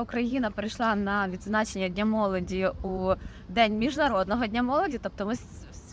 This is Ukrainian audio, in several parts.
Україна прийшла на відзначення Дня молоді у день міжнародного дня молоді. Тобто ми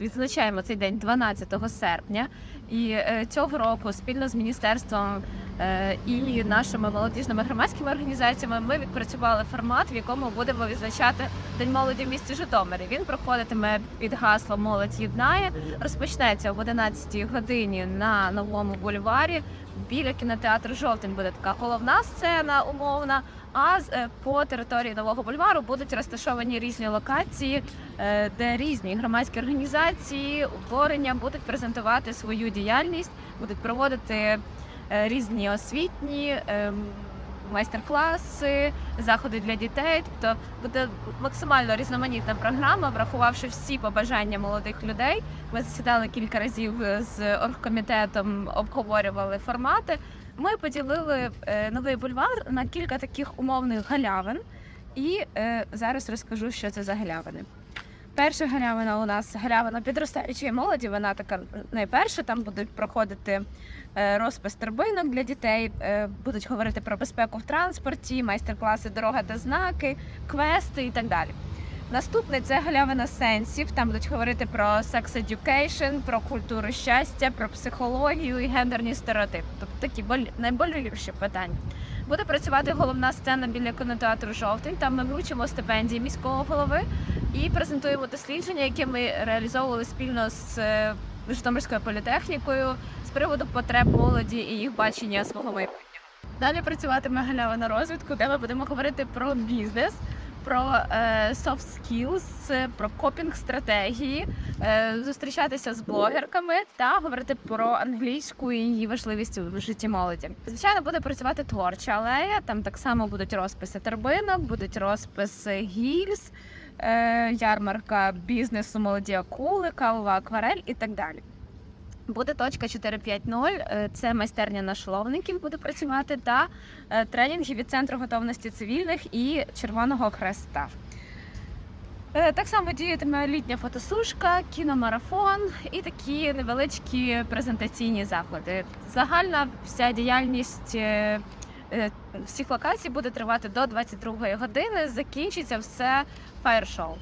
відзначаємо цей день 12 серпня. І е, цього року спільно з міністерством е, і нашими молодіжними громадськими організаціями ми відпрацювали формат, в якому будемо відзначати День молоді в місті Житомирі. Він проходитиме під гаслом Молодь єднає. Розпочнеться об 11 годині на новому бульварі. Біля кінотеатру Жовтень буде така головна сцена умовна. А е, по території нового бульвару будуть розташовані різні локації, е, де різні громадські організації, утворення будуть презентувати свою діяльність, будуть проводити е, різні освітні. Майстер-класи, заходи для дітей, тобто буде максимально різноманітна програма, врахувавши всі побажання молодих людей. Ми засідали кілька разів з оргкомітетом, обговорювали формати. Ми поділили е, новий бульвар на кілька таких умовних галявин, і е, зараз розкажу, що це за галявини. Перша галявина у нас галявина підростаючої молоді. Вона така найперша. Там будуть проходити е, розпис торбинок для дітей, е, будуть говорити про безпеку в транспорті, майстер-класи дорога та знаки, квести і так далі. Наступний це галявина сенсів. Там будуть говорити про секс education, про культуру щастя, про психологію і гендерні стереотипи. Тобто такі боль- найболючіші питання. Буде працювати головна сцена біля кінотеатру Жовтень. Там ми вручимо стипендії міського голови і презентуємо дослідження, які ми реалізовували спільно з е, Житомирською політехнікою з приводу потреб молоді і їх бачення свого майбутнього. Далі працюватиме галявина розвитку, де ми будемо говорити про бізнес, про е, soft skills, про копінг стратегії, е, зустрічатися з блогерками та говорити про англійську і її важливість у житті молоді. Звичайно, буде працювати творча алея. Там так само будуть розписи торбинок, будуть розписи гільз, е, ярмарка бізнесу молоді акули, кавова акварель і так далі. Буде точка 450, е, це майстерня нашоловників буде працювати та е, тренінги від центру готовності цивільних і Червоного Хреста. Е, Так само діятиме літня фотосушка, кіномарафон і такі невеличкі презентаційні заклади. Загальна вся діяльність всіх локацій буде тривати до 22 години. Закінчиться все фаєр-шоу.